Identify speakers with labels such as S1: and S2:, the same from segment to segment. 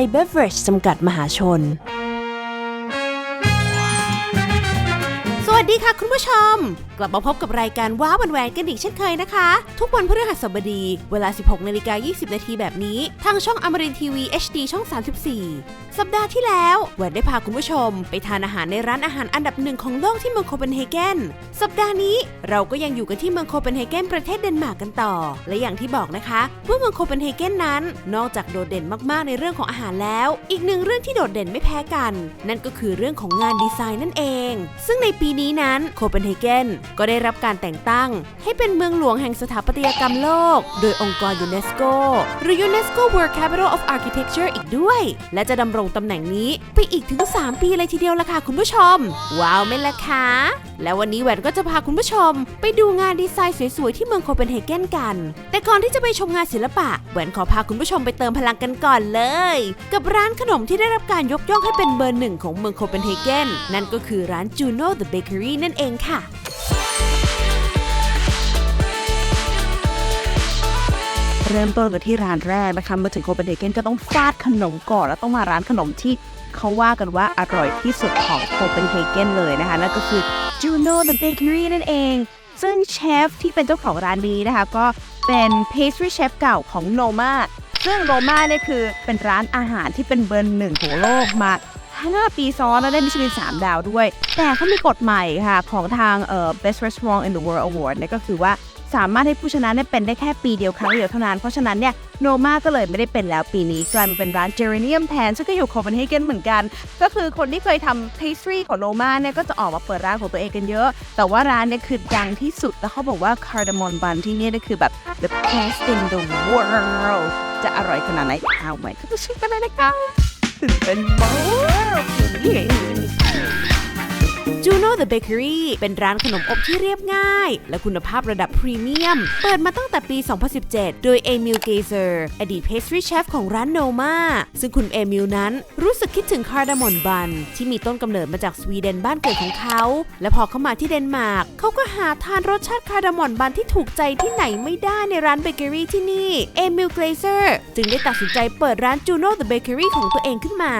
S1: ยเบเวอร์จจำกัดมหาชน ดีค่ะคุณผู้ชม กลับมาพบกับรายการว้าวันแหวนกันอีกเช่นเคยนะคะ ทุกวันพฤหัสบดี เวลา 16นาฬิกา20 นาทีแบบนี้ ทางช่องอมรินทีวี HD ช่อง 34 สัปดาห์ที่แล้วแหวนได้พาคุณผู้ชม ไปทานอาหารในร้านอาหารอันดับหนึ่งของโลกที่เมืองโคเปนเฮเกนสัปดาห์นี้เราก็ยังอยู่กันที่เมืองโคเปนเฮเกนประเทศเดนมาร์กกันต่อ และอย่างที่บอกนะคะว่าเมืองโคเปนเฮเกนนั้น นอกจากโดดเด่นมากๆในเรื่องของอาหารแล้ว อีกหนึ่งเรื่องที่โดดเด่นไม่แพ้กัน นั่นก็คือเรื่องของงานดีไซน์นั่นเอง ซึ่งในปีนี้นั้นโคเปนเฮเกนก็ได้รับการแต่งตั้ง ให้เป็นเมืองหลวงแห่งสถาปัตยกรรมโลก โดยองค์กรยูเนสโกหรือ UNESCO World Capital of Architecture อีกด้วย และจะดำรงตำแหน่งนี้ไปอีกถึง 3 ปีเลยทีเดียวละค่ะคุณผู้ชม ว้าวไหมล่ะคะและวันนี้แหวนก็จะพาคุณผู้ชม ไปดูงานดีไซน์สวยๆที่เมืองโคเปนเฮเกนกัน แต่ก่อนที่จะไปชมงานศิลปะแหวนขอพาคุณผู้ชมไปเติมพลังกันก่อนเลย กับร้านขนมที่ได้รับการยกย่องให้เป็นเบอร์หนึ่งของเมืองโคเปนเฮเกนนั่นก็คือร้าน Juno the Bakery นั่นเองค่ะ
S2: เริ่มต้นกันที่ร้านแรกนะคะมาถึงโคเปนเฮเกนก็ต้องฟาดขนมก่อน แล้วต้องมาร้านขนมที่เขาว่ากันว่าอร่อยที่สุดของโคเปนเฮเกนเลยนะคะนั่นก็คือ Juno the Bakery นั่นเอง ซึ่งเชฟที่เป็นเจ้าของร้านนี้นะคะ ก็เป็น pastry chef เก่าของ Noma ซึ่ง Noma เนี่ยคือเป็นร้านอาหารที่เป็นเบอร์หนึ่งของโลกมา 5 ปีซ้อนแล้วได้มิชลิน 3 ดาวด้วย แต่เขามีกฎใหม่ค่ะ ของทางเอ่อ Best Restaurant in the World Award เนี่ยก็คือว่าสามารถให้ผู้ชนะเนี่ยเป็นได้แค่ปีเดียวครั้งเดียวเท่านั้น เพราะฉะนั้นเนี่ยโนมาก็เลยไม่ได้เป็นแล้วปีนี้ กลายมาเป็นร้าน Geranium แทน ซึ่งก็อยู่โคเปนเฮเกนเหมือนกัน ก็คือคนที่เคยทำ pastry ของโนมาเนี่ยก็จะออกมาเปิดร้านของตัวเองกันเยอะ แต่ว่าร้านเนี่ยคือดังที่สุด แล้วเขาบอกว่า cardamom bun ที่นี่นี่คือแบบ the best in the world จะอร่อยขนาดไหนเอาไว้ก็ชิมกันเลยนะคะ has been wonderful. ตื่นเต้นมาก
S1: Juno the Bakery เป็นร้านขนมอบที่เรียบง่าย และคุณภาพระดับพรีเมียม เปิดมาตั้งแต่ปี 2017 โดยเอมิลเกเซอร์อดีต pastry chef ของร้านโนมาซึ่งคุณเอมิลนั้นรู้สึกคิดถึงคาร์ดามอนบัน ที่มีต้นกำเนิดมาจากสวีเดนบ้านเกิดของเขา และพอเข้ามาที่เดนมาร์กเขาก็หาทานรสชาติคาร์ดามอนบันที่ถูกใจที่ไหนไม่ได้ในร้านเบเกอรี่ที่นี่เอมิลเกเซอร์จึงได้ตัดสินใจเปิดร้าน Juno the Bakery ของตัวเองขึ้นมา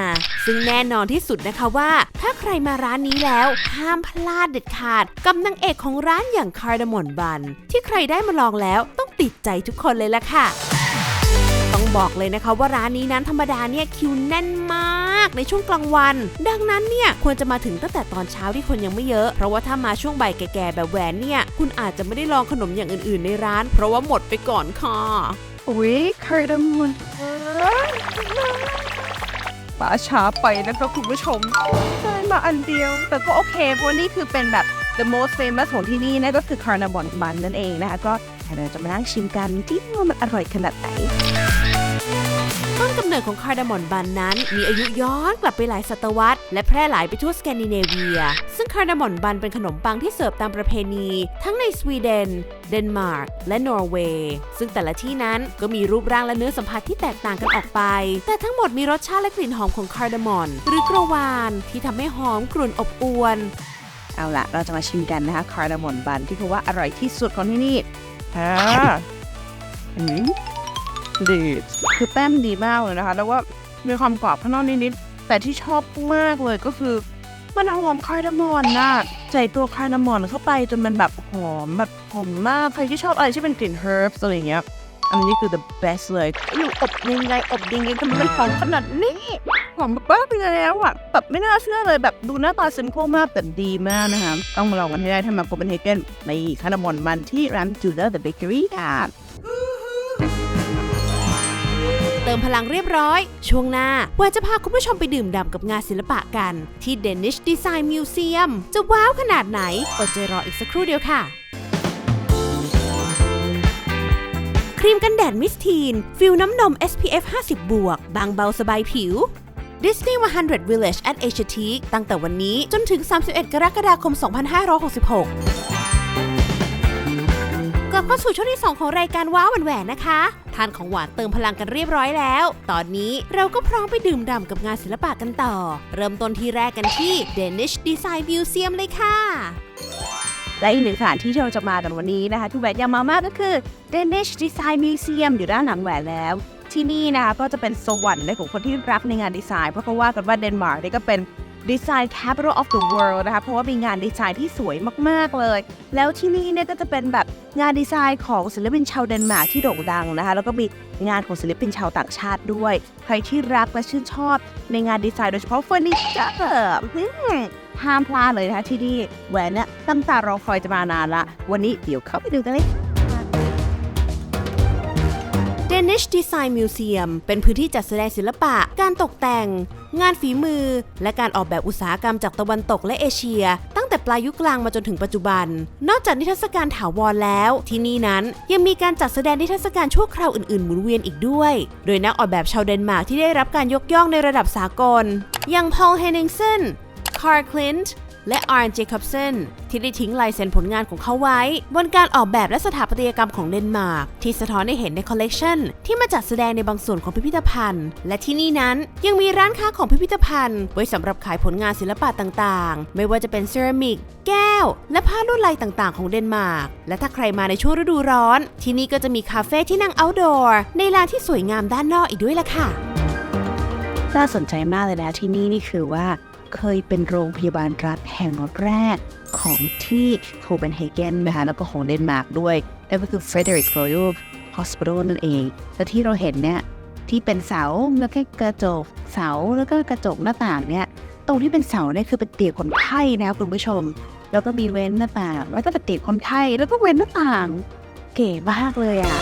S1: ซึ่งแน่นอนที่สุดนะคะว่า ถ้าใครมาร้านนี้แล้วห้ามพลาดเด็ดขาด กับนางเอกของร้านอย่างคาร์ดามอนบัน ที่ใครได้มาลองแล้วต้องติดใจทุกคนเลยล่ะค่ะต้องบอกเลยนะคะว่าร้านนี้นั้นธรรมดาเนี่ยคิวแน่นมากในช่วงกลางวัน ดังนั้นเนี่ยควรจะมาถึงตั้งแต่ตอนเช้าที่คนยังไม่เยอะ เพราะว่าถ้ามาช่วงบ่ายแก่ๆแบบแหวนเนี่ยคุณอาจจะไม่ได้ลองขนมอย่างอื่นๆ ในร้าน เพราะว่าหมดไปก่อนค่ะ
S2: อุ๊ยคาร์ดามอน ป๋าช้าไปนะคะคุณผู้ชมได้มาอันเดียว แต่ก็โอเคเพราะนี่คือเป็นแบบ the most famous ของที่นี่นะก็คือคาร์นาบอนบันนั่นเองนะคะ ก็เดี๋ยวเราจะมานั่งชิมกันที่ว่ามันอร่อยขนาดไหน
S1: ต้นกำเนิดของคาร์ดามอนบันนั้น มีอายุย้อนกลับไปหลายศตวรรษ และแพร่หลายไปทั่วสแกนดิเนเวีย ซึ่งคาร์ดามอนบันเป็นขนมปังที่เสิร์ฟตามประเพณี ทั้งในสวีเดน เดนมาร์ก และนอร์เวย์ ซึ่งแต่ละที่นั้นก็มีรูปร่างและเนื้อสัมผัสที่แตกต่างกันออกไป แต่ทั้งหมดมีรสชาติและกลิ่นหอมของคาร์ดามอน หรือกระวานที่ทำให้หอมกลุ่นอบอวน
S2: เอาละเราจะมาชิมกันนะคะคาร์ดามอนบันที่เขาว่าอร่อยที่สุดของที่นี่ฮ่าอืม ดีคือแป้มดีมากเลยนะคะ แล้วว่ามีความกรอบข้างนอกนิดๆแต่ที่ชอบมากเลยก็คือ มันหอมคาร์ดามอนน่ะใส่ตัวคาร์ดามอนเข้าไปจนมันแบบหอมแบบหอมมากใครที่ชอบอะไรที่เป็นกลิ่นเฮิร์บอะไรเงี้ยอันนี้คือ the best เลยอยู่อบยังไงอบยังไงทำไมมันหอมขนาดนี้หอมบ้าไปแล้วอะแบบไม่น่าเชื่อเลยแบบดูหน้าตา simple มากแต่ดีมากนะคะ ต้องมาลองกันให้ได้ถ้ามาโคเปนเฮเกนในคาร์ดามอนมันที่ร้าน Julia the Bakery ค่ะ
S1: เติมพลังเรียบร้อย ช่วงหน้าแหวนจะพาคุณผู้ชมไปดื่มด่ำกับงานศิลปะกัน ที่ Danish Design Museum จะว้าวขนาดไหนอดใจรออีกสักครู่เดียวค่ะครีมกันแดดมิสทีน ฟิลน้ำนม SPF 50 บวก บางเบาสบายผิว Disney 100 Village at Asia Teak ตั้งแต่วันนี้จนถึง 31 กรกฎาคม 2566ก ลับเข้าสู่ช่วงที่ 2 ของรายการว้าวแหวนนะคะทานของหวานเติมพลังกันเรียบร้อยแล้ว ตอนนี้เราก็พร้อมไปดื่มด่ำกับงานศิลปะกันต่อ เริ่มต้นที่แรกกันที่ Danish Design Museum เลยค่ะ
S2: และอีกหนึ่งสถานที่ที่เราจะมากันวันนี้นะคะที่แหวนยามามากก็คือ Danish Design Museum อยู่ด้านหลังแหวนแล้วที่นี่นะคะก็จะเป็นสวรรค์ในของคนที่รักในงานดีไซน์เพราะเขาว่ากันว่าเดนมาร์กนี่ก็เป็น Design Capital of the World นะคะ เพราะว่ามีงานดีไซน์ที่สวยมาก ๆ เลย แล้วที่นี่เนี่ยก็จะเป็นแบบงานดีไซน์ของศิลปินชาวเดนมาร์กที่โด่งดังนะคะ แล้วก็มีงานของศิลปินชาวต่างชาติด้วย ใครที่รักและชื่นชอบในงานดีไซน์โดยเฉพาะเฟอร์นิเจอร์ห้ามพลาดเลยนะคะที่นี่แหวนเนี่ยตั้งตารอคอยจะมานานละ วันนี้เดี๋ยวเข้าไปดูกันเลย
S1: Danish Design Museum เป็นพื้นที่จัดแสดงศิลปะ การตกแต่ง งานฝีมือ และการออกแบบอุตสาหกรรมจากตะวันตกและเอเชีย ตั้งแต่ปลายยุคกลางมาจนถึงปัจจุบัน นอกจากนิทรรศการถาวรแล้ว ที่นี่นั้นยังมีการจัดแสดงนิทรรศการชั่วคราวอื่นๆหมุนเวียนอีกด้วย โดยนักออกแบบชาวเดนมาร์กที่ได้รับการยกย่องในระดับสากล อย่างพอลเฮนิงสันคาร์คลินต์ และอาร์นเจคอบสันที่ได้ทิ้งลายเซ็นผลงานของเขาไว้ บนการออกแบบและสถาปัตยกรรมของเดนมาร์กที่สะท้อนให้เห็นในคอลเลกชันที่มาจัดแสดงในบางส่วนของพิพิธภัณฑ์ และที่นี่นั้นยังมีร้านค้าของพิพิธภัณฑ์ ไว้สำหรับขายผลงานศิลปะต่างๆ ไม่ว่าจะเป็นเซรามิก แก้ว และผ้าลวดลายต่างๆ ของเดนมาร์กและถ้าใครมาในช่วงฤดูร้อน ที่นี่ก็จะมีคาเฟ่ที่นั่งอ outdoor ในลานที่สวยงามด้านนอกอีกด้วยล่ะค่ะ
S2: น่าสนใจมากเลยนะที่นี่นี่คือว่า เคยเป็นโรงพยาบาลรัฐแห่งแรกของที่โคเปนเฮเกนนะคะแล้วก็ของเดนมาร์กด้วยนั่นก็คือ Frederick Royal Hospital นั่นเอง และที่เราเห็นเนี่ยที่เป็นเสาแล้วก็กระจกเสาแล้วก็กระจกหน้าต่างเนี่ยตรงที่เป็นเสาเนี่ยคือเป็นเตียงคนไข้นะคุณผู้ชม แล้วก็มีเว้นหน้าต่างแล้วก็เป็นเตียงคนไข้แล้วก็เว้นหน้าต่าง เก๋มากเลยอะ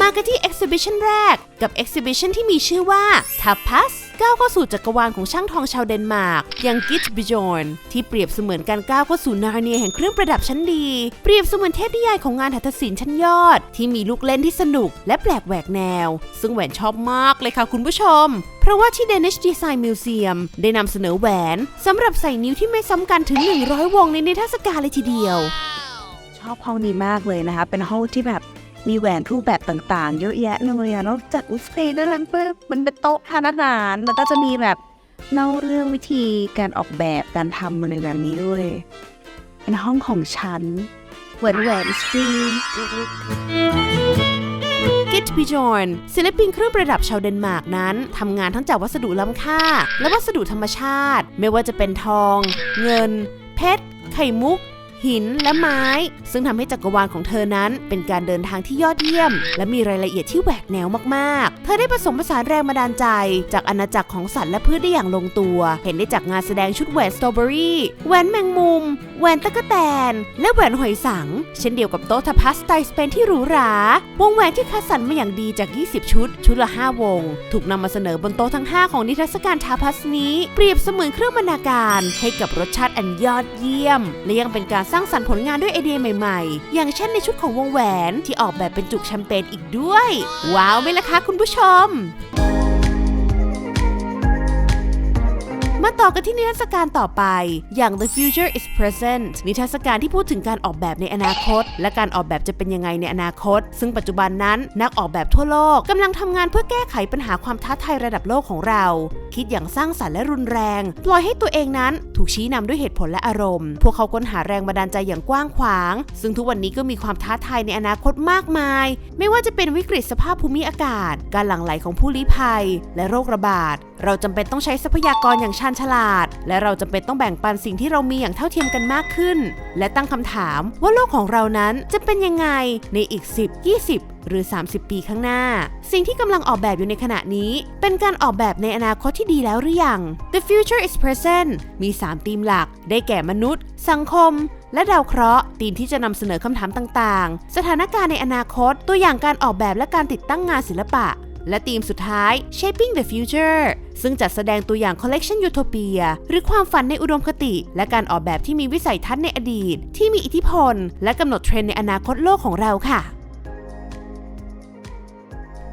S1: มากันที่ exhibition แรกกับ exhibition ที่มีชื่อว่า Tapas ก้าวเข้าสู่จักรวาลของช่างทองชาวเดนมาร์กอย่างกิ b บิจอนที่เปรียบเสมือนการก้าวเข้าสู่นาเนียแห่งเครื่องประดับชั้นดี เปรียบเสมือนเทพนิยายของงานหัตถศิลป์ชั้นยอด ที่มีลูกเล่นที่สนุกและแปลกแหวกแนว ซึ่งแหวนชอบมากเลยค่ะคุณผู้ชม เพราะว่าที่ Danish Design Museum ได้นำเสนอแหวนสำหรับใส่นิ้วที่ไม่ซ้ำกันถึง 100 วงในนิทรรศการเลยทีเดียว
S2: ชอบห้องนี้มากเลยนะคะ เป็นห้องที่แบบ มีแหวนรูปแบบต่างๆ เยอะแยะเลยอะแล้วจัดอุฟเฟ่ด้วยนะเพื่อมันเป็นโต๊ะทานอาหารแล้วก็จะมีแบบเล่าเรื่องวิธีการออกแบบการทำอะไรแบบนี้ด้วยเป็นห้องของฉันแหวนแหวนสกรีน
S1: กิตบิจอนศิลปินเครื่องประดับชาวเดนมาร์กนั้นทำงานทั้งจากวัสดุล้ำค่า และวัสดุธรรมชาติ ไม่ว่าจะเป็นทอง เงิน เพชร ไข่มุก หินและไม้ ซึ่งทำให้จักรวาลของเธอนั้นเป็นการเดินทางที่ยอดเยี่ยม และมีรายละเอียดที่แหวกแนวมากๆ เธอได้ผสมผสานแรงบันดาลใจ จากอาณาจักรของสัตว์และพืชได้อย่างลงตัว เห็นได้จากงานแสดงชุดแหวนสตรอเบอรี่แหวนแมงมุมแหวนตะกแตน และแหวนหอยสัง เช่นเดียวกับโต๊ะทาพัสสไตล์สเปนที่หรูหราวงแหวนที่คัดสรรมาอย่างดีจาก 20 ชุด ชุดละ 5 วง ถูกนำมาเสนอบนโต๊ะทั้ง 5 ของนิทรรศการทาพัสนี้ เปรียบเสมือนเครื่องบรรณาการ ให้กับรสชาติอันยอดเยี่ยม และยังเป็นการสร้างสรรค์ผลงานด้วยไอเดียใหม่ๆ อย่างเช่นในชุดของวงแหวนที่ออกแบบเป็นจุกแชมเปญอีกด้วย ว้าวไหมล่ะคะคุณผู้ชม มาต่อกันที่นิทรรศการต่อไป อย่าง The Future is Present นิทรรศการที่พูดถึงการออกแบบในอนาคต และการออกแบบจะเป็นยังไงในอนาคต ซึ่งปัจจุบันนั้นนักออกแบบทั่วโลกกำลังทำงานเพื่อแก้ไขปัญหาความท้าทายระดับโลกของเรา คิดอย่างสร้างสรรค์และรุนแรง ปล่อยให้ตัวเองนั้นถูกชี้นำด้วยเหตุผลและอารมณ์ พวกเขาค้นหาแรงบันดาลใจอย่างกว้างขวาง ซึ่งทุกวันนี้ก็มีความท้าทายในอนาคตมากมาย ไม่ว่าจะเป็นวิกฤตสภาพภูมิอากาศ การหลั่งไหลของผู้ลี้ภัย และโรคระบาด เราจำเป็นต้องใช้ทรัพยากรอย่างชาญฉลาด และเราจำเป็นต้องแบ่งปันสิ่งที่เรามีอย่างเท่าเทียมกันมากขึ้น และตั้งคำถามว่าโลกของเรานั้นจะเป็นยังไงในอีก 10 20หรือ 30 ปีข้างหน้า สิ่งที่กำลังออกแบบอยู่ในขณะนี้ เป็นการออกแบบในอนาคตที่ดีแล้วหรือยัง The future is present มี 3 ธีมหลัก ได้แก่มนุษย์ สังคม และดาวเคราะห์ธีมที่จะนำเสนอคำถามต่าง ๆ สถานการณ์ในอนาคต ตัวอย่างการออกแบบและการติดตั้งงานศิลปะ และธีมสุดท้าย Shaping the Future ซึ่งจัดแสดงตัวอย่าง Collection Utopia หรือความฝันในอุดมคติ และการออกแบบที่มีวิสัยทัศน์ในอดีต ที่มีอิทธิพล และกำหนดเทรนด์ในอนาคตโลกของเราค่ะ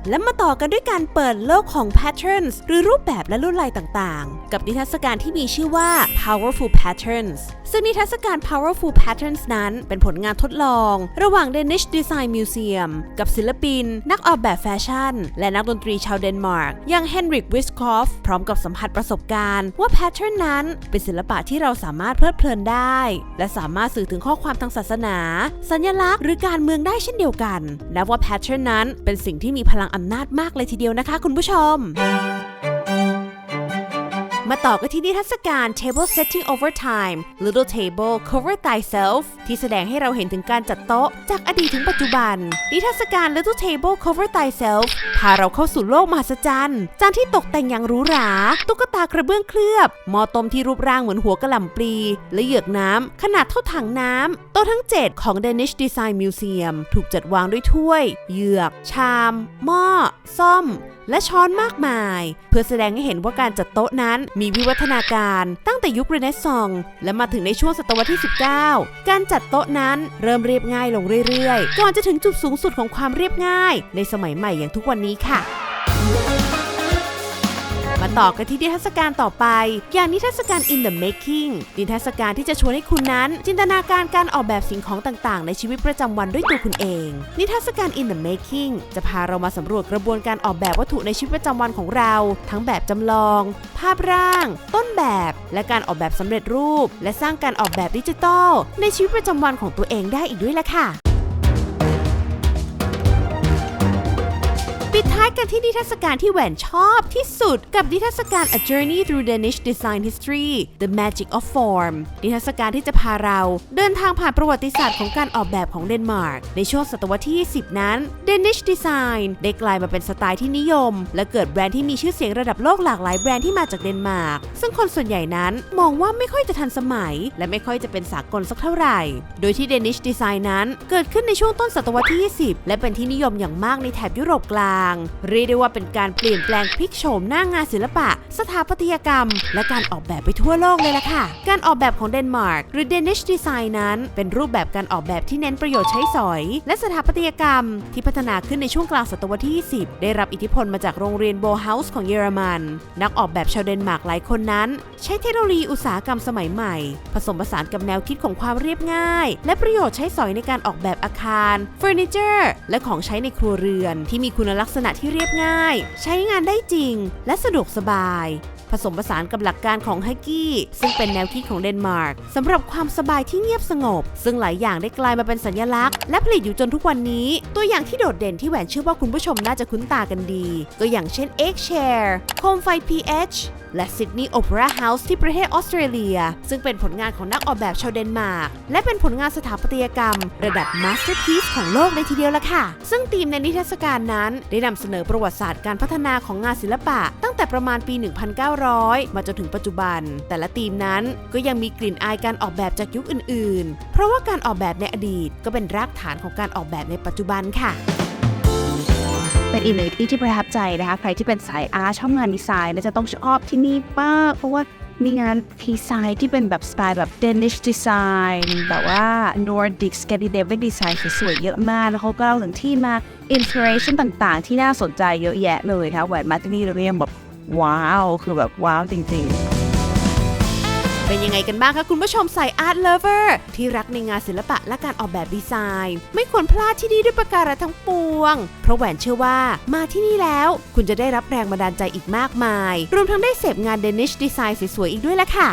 S1: และมาต่อกันด้วยการเปิดโลกของ patterns หรือรูปแบบและลวดลายต่างๆ กับนิทรรศการที่มีชื่อว่า powerful patterns ซึ่งนิทรรศการ powerful patterns นั้นเป็นผลงานทดลอง ระหว่าง Danish Design Museum กับศิลปิน นักออกแบบแฟชั่น และนักดนตรีชาวเดนมาร์ก อย่าง Henrik w i s k o f พร้อมกับสัมผัสประสบการณ์ ว่า pattern นั้นเป็นศิลปะที่เราสามารถเพลิดเพลินได้ และสามารถสื่อถึงข้อความทางศาสนา สัญลักษณ์ หรือการเมืองได้เช่นเดียวกัน นับว่า pattern นั้นเป็นสิ่งที่มีพลังอำนาจมากเลยทีเดียวนะคะ คุณผู้ชม มาต่อกันที่นิทรรศการ Table Setting Over Time Little Table Cover Thyself ที่แสดงให้เราเห็นถึงการจัดโต๊ะ จากอดีตถึงปัจจุบัน นิทรรศการ Little Table Cover Thyself พาเราเข้าสู่โลกมหัศจรรย์ จานที่ตกแต่งอย่างหรูหรา ตุ๊กตากระเบื้องเคลือบหม้อต้มที่รูปร่างเหมือนหัวกระหล่ำปลี และเหยือกน้ำ ขนาดเท่าถังน้ำโต๊ะทั้ง 7 ของ Danish Design Museum ถูกจัดวางด้วยถ้วย เหยือก ชาม หม้อ ซ่อมและช้อนมากมาย เพื่อแสดงให้เห็นว่าการจัดโต๊ะนั้นมีวิวัฒนาการตั้งแต่ยุคเรเนซองส์และมาถึงในช่วงศตวรรษที่ 19 การจัดโต๊ะนั้นเริ่มเรียบง่ายลงเรื่อยๆ ก่อนจะถึงจุดสูงสุดของความเรียบง่าย ในสมัยใหม่อย่างทุกวันนี้ค่ะ มาต่อกันที่นิทรรศการต่อไป อย่างนิทรรศการ In the Making นิทรรศการที่จะชวนให้คุณนั้น จินตนาการการออกแบบสิ่งของต่างๆ ในชีวิตประจำวันด้วยตัวคุณเอง นิทรรศการ In the Making จะพาเรามาสำรวจกระบวนการออกแบบวัตถุในชีวิตประจำวันของเรา ทั้งแบบจำลอง ภาพร่าง ต้นแบบ และการออกแบบสำเร็จรูป และสร้างการออกแบบดิจิทัลในชีวิตประจำวันของตัวเองได้อีกด้วยล่ะค่ะ ปิดท้ายกันที่นิทรรศการที่แหวนชอบที่สุดกับนิทรรศการ A Journey Through Danish Design History The Magic of Form นิทรรศการที่จะพาเราเดินทางผ่านประวัติศาสตร์ของการออกแบบของเดนมาร์กในช่วงศตวรรษที่ 20 นั้น Danish Design ได้กลายมาเป็นสไตล์ที่นิยม และเกิดแบรนด์ที่มีชื่อเสียงระดับโลกหลากหลายแบรนด์ที่มาจากเดนมาร์กซึ่งคนส่วนใหญ่นั้นมองว่าไม่ค่อยจะทันสมัย และไม่ค่อยจะเป็นสากลสักเท่าไหร่ โดยที่ Danish Design นั้นเกิดขึ้นในช่วงต้นศตวรรษที่ 20 และเป็นที่นิยมอย่างมากในแถบยุโรปกลางเรียกได้ว่าเป็นการเปลี่ยนแปลงพลิกโฉมหน้างานศิลปะ สถาปัตยกรรม และการออกแบบไปทั่วโลกเลยล่ะค่ะ การออกแบบของเดนมาร์กหรือ Danish Design นั้น เป็นรูปแบบการออกแบบที่เน้นประโยชน์ใช้สอย และสถาปัตยกรรม ที่พัฒนาขึ้นในช่วงกลางศตวรรษที่ 20 ได้รับอิทธิพลมาจากโรงเรียนโบเฮาส์ของเยอรมัน นักออกแบบชาวเดนมาร์กหลายคนนั้น ใช้เทคโนโลยีอุตสาหกรรมสมัยใหม่ ผสมผสานกับแนวคิดของความเรียบง่าย และประโยชน์ใช้สอยในการออกแบบอาคารเฟอร์นิเจอร์และของใช้ในครัวเรือนที่มีคุณลักษณะษณะที่เรียบง่าย ใช้งานได้จริง และสะดวกสบาย ผสมผสานกับหลักการของฮักกี้ ซึ่งเป็นแนวคิดของเดนมาร์กสำหรับความสบายที่เงียบสงบ ซึ่งหลายอย่างได้กลายมาเป็นสัญลักษณ์และผลิตอยู่จนทุกวันนี้ ตัวอย่างที่โดดเด่นที่แหวนเชื่อว่าคุณผู้ชมน่าจะคุ้นตากันดี ก็อย่างเช่น Egg Chair โคมไฟ PH และ Sydney Opera House ที่ประเทศออสเตรเลีย ซึ่งเป็นผลงานของนักออกแบบชาวเดนมาร์ก และเป็นผลงานสถาปัตยกรรม ระดับ Masterpiece ของโลกเลยทีเดียวละค่ะ ซึ่งธีมในนิทรรศการนั้น ได้นำเสนอประวัติศาสตร์การพัฒนาของงานศิลปะ ตั้งแต่ประมาณปี 1900มาจนถึงปัจจุบัน แต่ละธีมนั้นก็ยังมีกลิ่นอายการออกแบบจากยุคอื่น ๆ เพราะว่าการออกแบบในอดีตก็เป็นรากฐานของการออกแบบในปัจจุบันค่ะ
S2: เป็นอีกหนึ่งที่ที่ประทับใจนะคะใครที่เป็นสายอาร์ตชอบงานดีไซน์จะต้องชอบที่นี่มากเพราะว่ามีงานดีไซน์ที่เป็นแบบสไตล์แบบ Danish design แบบว่า Nordic Scandinavian design สวยๆเยอะมากแล้วเขาก็เล่าถึงที่มา inspiration ต่างๆ ที่น่าสนใจเยอะแยะเลยค่ะแหวนมาที่นี่เราเรียกแบบ ว้าว คือแบบว้าวจริง ๆ
S1: เป็นยังไงกันบ้างคะคุณผู้ชมสายอาร์ตเลเวอร์ที่รักในงานศิลปะและการออกแบบดีไซน์ ไม่ควรพลาดที่นี่ด้วยประการทั้งปวง เพราะแหวนเชื่อว่ามาที่นี่แล้ว คุณจะได้รับแรงบันดาลใจอีกมากมาย รวมทั้งได้เสพงานเดนิชดีไซน์สวยๆอีกด้วยละค่ะ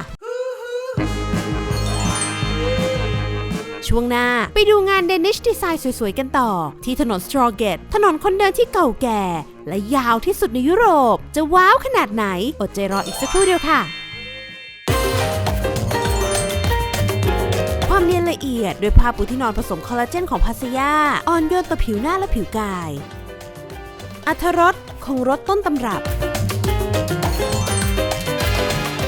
S1: ช่วงหน้าไปดูงานเดนิชดีไซน์สวยๆ กันต่อ ที่ถนนสตรอเกตถนนคนเดินที่เก่าแก่ และยาวที่สุดในยุโรป จะว้าวขนาดไหน อดใจรออีกสักครู่เดียวค่ะความเนียนละเอียดด้วยผ้าปูที่นอนผสมคอลลาเจนของพาสยาอ่อนโยนต่อผิวหน้าและผิวกาย อัธรสคงรสต้นตำรับ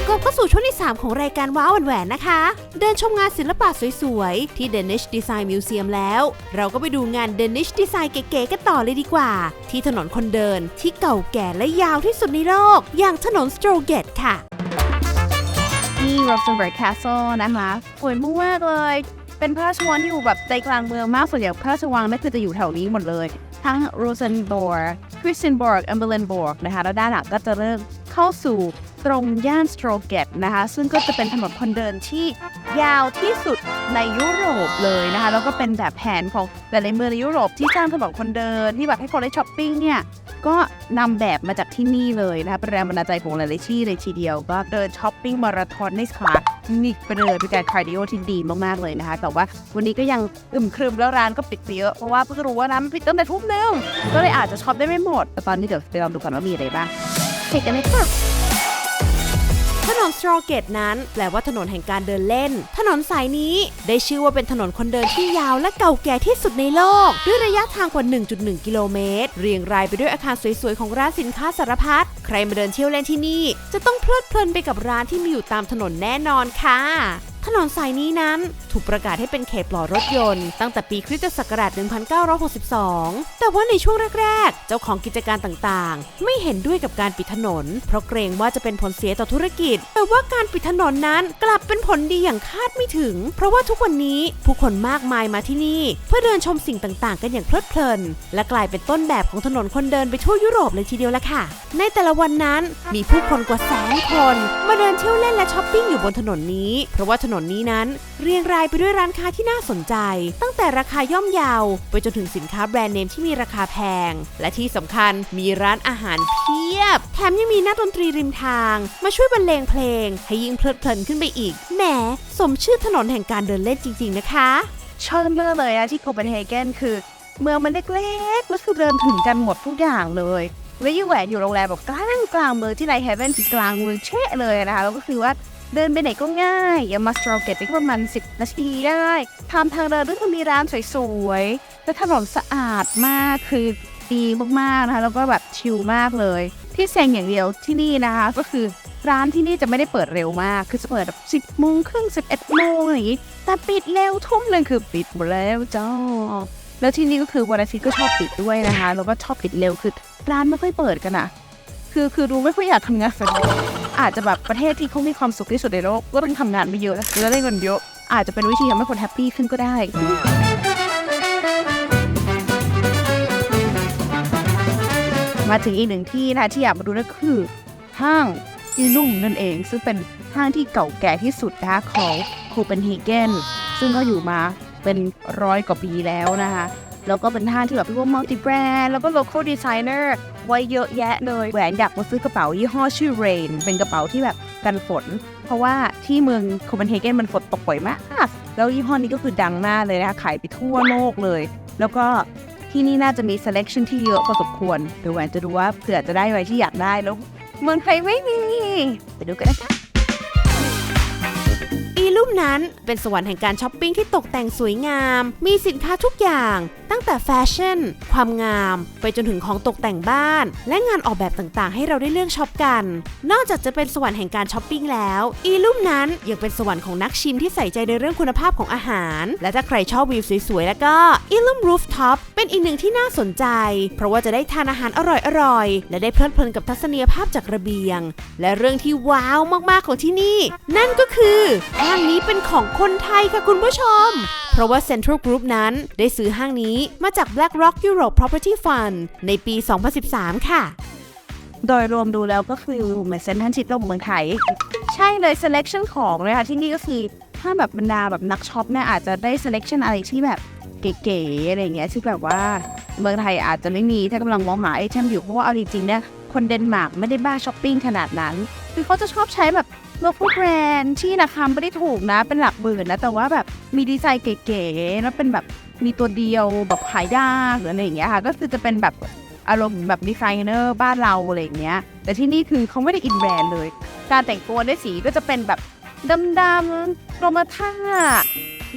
S1: กลับเข้าสู่ช่วงที่ 3 ของรายการว้าวแหวนนะคะ เดินชมงานศิลปะสวยๆ ที่ Danish Design Museum แล้ว เราก็ไปดูงาน Danish Design เก๋ๆกันต่อเลยดีกว่า ที่ถนนคนเดินที่เก่าแก่และยาวที่สุดในโลก อย่างถนนสโตรเกตค่ะ
S2: ที่ Rosenberg Castle นะคะสวยมากเลย เป็นพระราชวังที่อยู่แบบใจกลางเมืองมากส่วนใหญ่พระราชวังนั่นคือจะอยู่แถวนี้หมดเลย ทั้ง Rosenborg คริสเซนบอร์กอัมเบเลนบอร์กนะคะแล้วด้านหลังก็จะเริ่มเข้าสู่ ตรงย่านสโตรเกตนะคะ ซึ่งก็จะเป็นถนนคนเดินที่ยาวที่สุดในยุโรปเลยนะคะ แล้วก็เป็นแบบแผนของหลายๆเมืองในยุโรปที่สร้างถนนคนเดินที่แบบให้คนได้ช้อปปิ้งเนี่ย ก็นำแบบมาจากที่นี่เลยนะคะเป็นแรงบันดาลใจของหลายๆที่เลยทีเดียว ก็เดินช้อปปิ้งมาราธอนในสขานี่ไปเลยเป็นการคาร์ดิโอที่ดีมากๆเลยนะคะ แต่ว่าวันนี้ก็ยังอึมครึมแล้วร้านก็ปิดไปเยอะเพราะว่าเพิ่งรู้ว่าร้านมันปิดตั้งแต่ทุ่มนึงก็เลยอาจจะช็อปได้ไม่หมดแต่ตอนนี้เดี๋ยวไปลองดูก่อนว่ามีอะไรบ้างเห็นกันเลยค่ะ
S1: ถนนสโตรเกตนั้น แปลว่าถนนแห่งการเดินเล่น ถนนสายนี้ได้ชื่อว่าเป็นถนนคนเดินที่ยาวและเก่าแก่ที่สุดในโลก ด้วยระยะทางกว่า 1.1 กิโลเมตร เรียงรายไปด้วยอาคารสวยๆ ของร้านสินค้าสารพัด ใครมาเดินเที่ยวเล่นที่นี่ จะต้องเพลิดเพลินไปกับร้านที่มีอยู่ตามถนนแน่นอนค่ะ ถนนสายนี้นั้นถูกประกาศให้เป็นเขตปลอดรถยนต์ ตั้งแต่ปีคริสตศักราช 1962 แต่ว่าในช่วงแรก ๆ เจ้าของกิจการต่างๆ ไม่เห็นด้วยกับการปิดถนน เพราะเกรงว่าจะเป็นผลเสียต่อธุรกิจ แต่ว่าการปิดถนนนั้นกลับเป็นผลดีอย่างคาดไม่ถึง เพราะว่าทุกวันนี้ผู้คนมากมายมาที่นี่ เพื่อเดินชมสิ่งต่างๆ กันอย่างเพลิดเพลิน และกลายเป็นต้นแบบของถนนคนเดินไปทั่วยุโรปเลยทีเดียวละค่ะ ในแต่ละวันนั้นมีผู้คนกว่าแสนคน มาเดินเที่ยวเล่นและช้อปปิ้งอยู่บนถนนนี้เพราะว่าถนนนี้นั้น เรียงรายไปด้วยร้านค้าที่น่าสนใจ ตั้งแต่ราคาย่อมเยาว ไปจนถึงสินค้าแบรนด์เนมที่มีราคาแพง และที่สำคัญมีร้านอาหารเพียบ แถมยังมีนักดนตรีริมทาง มาช่วยบรรเลงเพลง ให้ยิ่งเพลิดเพลินขึ้นไปอีกแหมสมชื่อถนนแห่งการเดินเล่นจริง ๆ นะคะ
S2: ชอบมากเลยอะที่โคเปนเฮเกนคือ เมืองมันเล็กๆแล้วคือเดินถึงกันหมดทุกอย่างเลยแล้วยิ่งแหวนอยู่โรงแรมแบบกลางกลางเมืองที่ไรเฮเวนที่กลางเมืองเชะเลยนะคะแล้วก็คือว่า เดินไปไหนก็ง่ายอย่ามาสโตรเกตไปประมาณ 10 นาทีได้ทำทางเดินด้วยก็มีร้านสวยๆ และถนนสะอาดมากคือดีมากๆนะคะแล้วก็แบบชิลมากเลย ที่เซ็งอย่างเดียวที่นี่นะคะ ก็คือร้านที่นี่จะไม่ได้เปิดเร็วมาก คือจะเปิดแบบ10โมงครึ่ง11โมงอะไรอย่างงี้ แต่ปิดเร็วทุ่มหนึ่งคือปิดหมดแล้วจ้าแล้วที่นี่ก็คือวันอาทิตย์ก็ชอบปิดด้วยนะคะ แล้วก็ชอบปิดเร็วคือร้านไม่ค่อยเปิดกันอะ คือคือดูไม่ค่อยอยากทำงานสักทีอาจจะแบบประเทศที่เขามีความสุขที่สุดในโลกก็ต้องทำงานไม่เยอะแล้วได้เงินเยอะ อาจจะเป็นวิธีทำให้คนแฮปปี้ขึ้นก็ได้มาถึงอีกหนึ่งที่นะคะที่อยากมาดูนั่นคือห้างอีลุ่มนั่นเอง ซึ่งเป็นห้างที่เก่าแก่ที่สุดนะคะของโคเปนเฮเกนซึ่งก็อยู่มาเป็นร้อยกว่าปีแล้วนะคะ แล้วก็เป็นห้างที่แบบพวกมัลติแบรนด์แล้วก็ local designer ไว้เยอะแยะเลยแหวนอยากมาซื้อกระเป๋ายี่ห้อชื่อ Rain เป็นกระเป๋าที่แบบกันฝน เพราะว่าที่เมืองโคเปนเฮเกนมันฝนตกบ่อยมาก แล้วยี่ห้อนี้ก็คือดังมากเลยนะคะขายไปทั่วโลกเลย แล้วก็ที่นี่น่าจะมี selection ที่เยอะพอสมควรเดี๋ยวแหวนจะดูว่าเผื่อจะได้ไว้ที่อยากได้แล้วเมืองไทยไม่มีไปดูกันนะคะ
S1: อีลุ่มนั้นเป็นสวรรค์แห่งการช้อปปิ้งที่ตกแต่งสวยงาม มีสินค้าทุกอย่าง ตั้งแต่แฟชั่น ความงาม ไปจนถึงของตกแต่งบ้าน และงานออกแบบต่างๆ ให้เราได้เลือกช็อปกัน นอกจากจะเป็นสวรรค์แห่งการช้อปปิ้งแล้ว อีลุ่มนั้นยังเป็นสวรรค์ของนักชิมที่ใส่ใจในเรื่องคุณภาพของอาหาร และถ้าใครชอบวิวสวยๆแล้วก็อีลุ่มรูฟท็อปเป็นอีกหนึ่งที่น่าสนใจ เพราะว่าจะได้ทานอาหารอร่อยๆและได้เพลิดเพลินกับทัศนียภาพจากระเบียง และเรื่องที่ว้าวมากๆของที่นี่ นั่นก็คือางนี้เป็นของคนไทยค่ะคุณผู้ชม เพราะว่า Central Group นั้นได้ซื้อห้างนี้มาจาก BlackRock Europe Property Fund ในปี 2013 ค่ะ
S2: โดยรวมดูแล้วก็คือเหมือนเซนทันชิดลงเมืองไทย ใช่เลย selection ของเลยค่ะที่นี่ก็คือถ้าแบบบรรดาแบบนักช็อปเนี่ยอาจจะได้ selection อะไรที่แบบเก๋ๆอะไรอย่างเงี้ยที่แบบว่าเมืองไทยอาจจะไม่มีถ้ากำลังมองหาไอเทมอยู่เพราะว่าเอาจริงๆเนี่ยคนเดนมาร์กไม่ได้บ้าช้อปปิ้งขนาดนั้น คือเขาจะชอบใช้แบบ โลโก้แบรนด์ที่ราคาไม่ได้ถูกนะ เป็นหลักหมื่นนะ แต่ว่าแบบมีดีไซน์เก๋ๆแล้วเป็นแบบมีตัวเดียวแบบขายยากหรืออะไรอย่างเงี้ยค่ะ ก็คือจะเป็นแบบอารมณ์แบบดีไซเนอร์บ้านเราอะไรอย่างเงี้ย แต่ที่นี่คือเขาไม่ได้อินแบรนด์เลย การแต่งตัวด้วยสีก็จะเป็นแบบดำๆโรมาท่า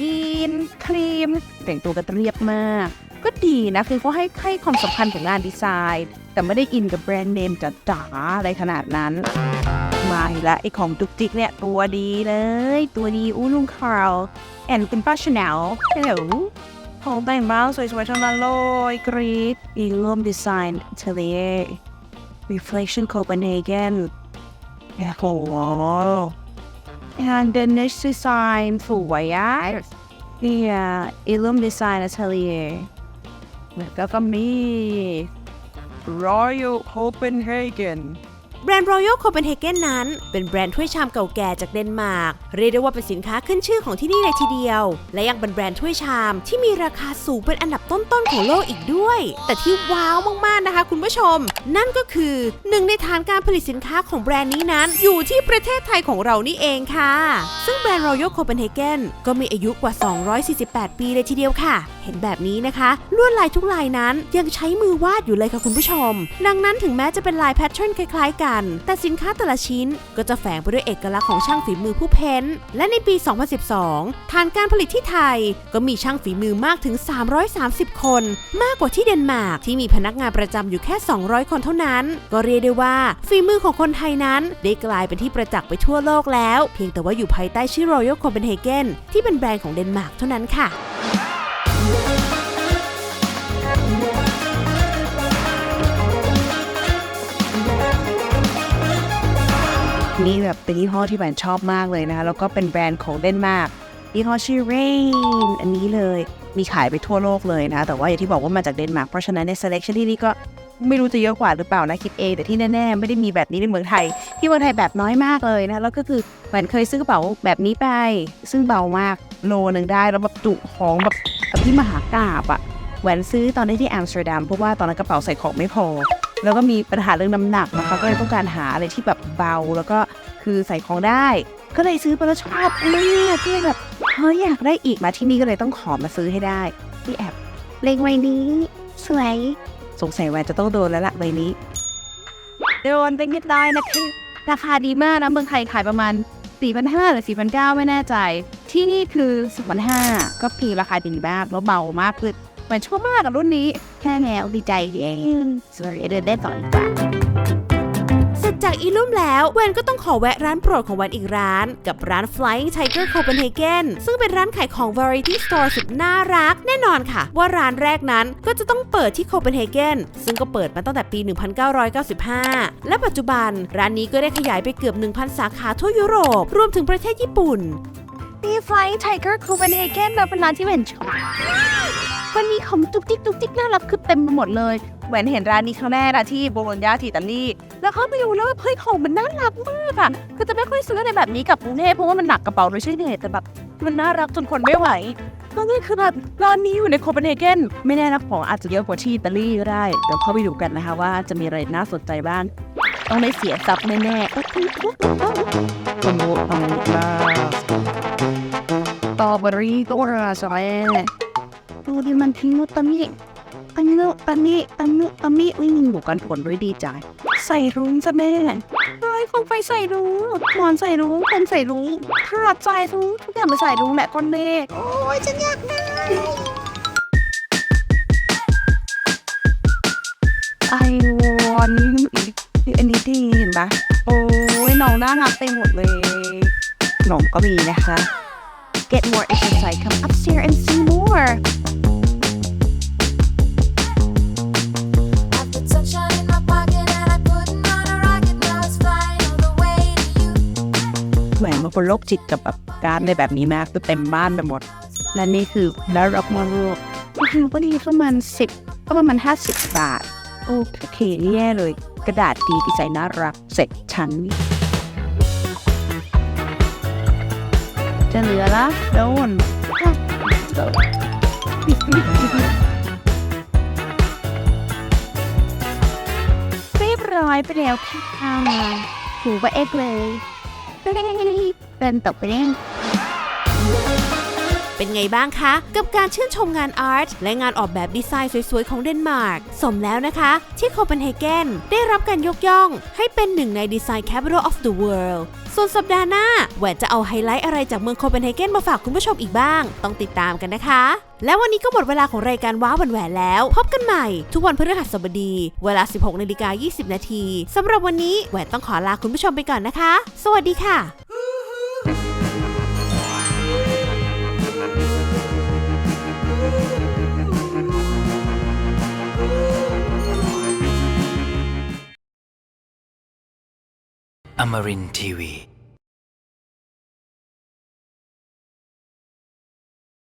S2: ยีนครีม แต่งตัวกันเรียบมาก ก็ดีนะ คือเขาให้ให้ความสำคัญกับงานดีไซน์ แต่ไม่ได้อินกับแบรนด์เนมจ๋าๆอะไรขนาดนั้น มาอีกแล้วไอของตุกจิกเนี่ย ตัวดีเลย ตัวดีอู้ลุงคาร์ลแอนคุณป้าชาแนลเฮัลโหลของแต่งบ้านสวยๆทั้งนั้นเลยกรีดอีลมดีไซน์เทเล Reflection Copenhagen โอ้โห and the next design สวยอะเนี่ยอีลมดีไซน์ Atelier แล้วก็มี Royal Copenhagen
S1: แบรนด์ Royal Copenhagen นั้น เป็นแบรนด์ถ้วยชามเก่าแก่จากเดนมาร์ก เรียกได้ว่าเป็นสินค้าขึ้นชื่อของที่นี่เลยทีเดียว และยังเป็นแบรนด์ถ้วยชามที่มีราคาสูงเป็นอันดับต้นๆของโลกอีกด้วย แต่ที่ว้าวมากๆนะคะ คุณผู้ชม นั่นก็คือหนึ่งในฐานการผลิตสินค้าของแบรนด์นี้นั้น อยู่ที่ประเทศไทยของเรานี่เองค่ะ ซึ่งแบรนด์ Royal Copenhagen ก็มีอายุกว่า 248 ปีเลยทีเดียวค่ะ เห็นแบบนี้นะคะ ลวดลายทุกลายนั้นยังใช้มือวาดอยู่เลยค่ะคุณผู้ชม ดังนั้นถึงแม้จะเป็นลายแพทเทิร์นคล้ายๆกันแต่สินค้าแต่ละชิ้นก็จะแฝงไปด้วยเอกลักษณ์ของช่างฝีมือผู้เพ้น และในปี 2012 ฐานการผลิตที่ไทยก็มีช่างฝีมือมากถึง 330 คน มากกว่าที่เดนมาร์กที่มีพนักงานประจำอยู่แค่ 200 คนเท่านั้น ก็เรียกได้ว่าฝีมือของคนไทยนั้น ได้กลายเป็นที่ประจักษ์ไปทั่วโลกแล้ว เพียงแต่ว่าอยู่ภายใต้ชื่อ Royal Copenhagen ที่เป็นแบรนด์ของเดนมาร์กเท่านั้นค่ะ
S2: นี่แบบเป็นยี่ห้อที่แบรนด์ชอบมากเลยนะคะ แล้วก็เป็นแบรนด์ของเดนมาร์กยี่ห้อชื่อ Rain อันนี้เลยมีขายไปทั่วโลกเลยนะคะแต่ว่าอย่างที่บอกว่ามาจากเดนมาร์กเพราะฉะนั้นใน selection ที่นี่ก็ไม่รู้จะเยอะกว่าหรือเปล่านะคิดเองแต่ที่แน่ๆ ไม่ได้มีแบบนี้ในเมืองไทย ที่เมืองไทยแบบน้อยมากเลยนะแล้วก็คือแหวนเคยซื้อกระเป๋าแบบนี้ไป ซึ่งเบามากโลนึงได้แล้วแบบจุของแบบพี่มหากราบอะแหวนซื้อตอนนี้ที่อัมสเตอร์ดัมเพราะว่าตอนนั้นกระเป๋าใส่ของไม่พอ แล้วก็มีปัญหาเรื่องน้ำหนักนะคะ ก็เลยต้องการหาอะไรที่แบบเบาแล้วก็คือใส่ของได้ ก็เลยซื้อไปแล้วชอบมากก็เลยแบบเฮ้ยอยากได้อีกมาที่นี่ก็เลยต้องขอมาซื้อให้ได้ที่แอบเล็งไว้นี้ สวยสงสัยแวนจะต้องโดนแล้วล่ะใบนี้ โดนเป็นนิดน้อยนะคะราคาดีมากนะเมืองไทยขายประมาณ 4,500หรือ 4,900 ไม่แน่ใจ ที่นี่คือ4,500 ก็คือราคาดีมากแล้วเบามากคือ แหวนชอบมากกับรุ่นนี้ แค่แนวดีใจเองสวยเดินได้ต่อดีกว่า
S1: เสร็จจากอีลุ่มแล้วแวนก็ต้องขอแวะร้านโปรดของแวนอีกร้าน กับร้าน Flying Tiger Copenhagen ซึ่งเป็นร้านขายของ Variety Store สุดน่ารัก แน่นอนค่ะ ว่าร้านแรกนั้นก็จะต้องเปิดที่โคเปนเฮเกนซึ่งก็เปิดมาตั้งแต่ปี 1995 และปัจจุบันร้านนี้ก็ได้ขยายไปเกือบ 1,000 สาขาทั่วยุโรป รวมถึงประเทศญี่ปุ่น
S2: นี่ Flying Tiger Copenhagen นะเป็นร้านที่แหวนชอบมันมีของจุกจิกจุกจิกน่ารักคือเต็มไปหมดเลยแหวนเห็นร้านนี้ครั้งแรกอะที่โบโลญญาที่อิตาลีแล้วเข้าไปดูแล้วเฮ้ยของมันน่ารักมากอะคือจะไม่ค่อยซื้ออะไรแบบนี้กับกรุงเทพเพราะว่ามันหนักกระเป๋าโดยใช่เหตุแต่แบบมันน่ารักจนคนไม่ไหวก็นี่คือแบบร้านนี้อยู่ในโคเปนเฮเกนไม่แน่นะของอาจจะเยอะกว่าที่อิตาลีก็ได้เดี๋ยวเข้าไปดูกันนะคะว่าจะมีอะไรน่าสนใจบ้างต้องได้เสียทรัพย์แน่ๆ สมมติสมมติว่าสตรอเบอรี่ตัวละสอยดูดิมันทิ้งนุตามิตันนุตามิตันนุตามิวิ่งบุกกันผลด้วยดีใจใส่รุ้งจะแม่เฮ้ยคงไปใส่รุ้งหมอนใส่รุ้งคนใส่รุ้งขราดใส่รุ้งทุกอย่างไปใส่รุ้งแหละก้อนเมฆโอ้ยฉันอยากได้ไอวอนนี่อันนี้ดีเห็นปะโอ้ น้องน่ารักไปหมดเลยหนมก็มีนะคะ Get more exercise. Come upstairs and see more.
S3: I put sunshine in my pocket and I put it on a rocket. Now it's flying all the way to you.
S2: แหวนมาเป็นโรคจิตกับแบบการในแบบนี้มากคือเต็มบ้านไปหมด และนี่คือน่ารักมากคือก็ดีประมาณสิบก็ประมาณห้าสิบบาท โอเคนี่แย่เลย กระดาษดีดีไซน์น่ารักเสร็จชั้น จะเหลือละโดนเรียบร้อยไปแล้วค่ะถูกไปเอ็กเลยเป็นตกไปเล่น
S1: เป็นไงบ้างคะ กับการชื่นชมงานอาร์ตและงานออกแบบดีไซน์สวยๆ ของเดนมาร์ก สมแล้วนะคะ ที่โคเปนเฮเกนได้รับการยกย่องให้เป็นหนึ่งในดีไซน์ Capital of the World ส่วนสัปดาห์หน้าแหวนจะเอาไฮไลท์อะไรจากเมืองโคเปนเฮเกนมาฝากคุณผู้ชมอีกบ้าง ต้องติดตามกันนะคะ และวันนี้ก็หมดเวลาของรายการว้าวันแหวนแล้ว พบกันใหม่ทุกวันพฤหัสบดี เวลา 16นาฬิกา20 นาทีสำหรับวันนี้แหวนต้องขอลาคุณผู้ชมไปก่อนนะคะ สวัสดีค่ะ
S4: Amarin Tiwi.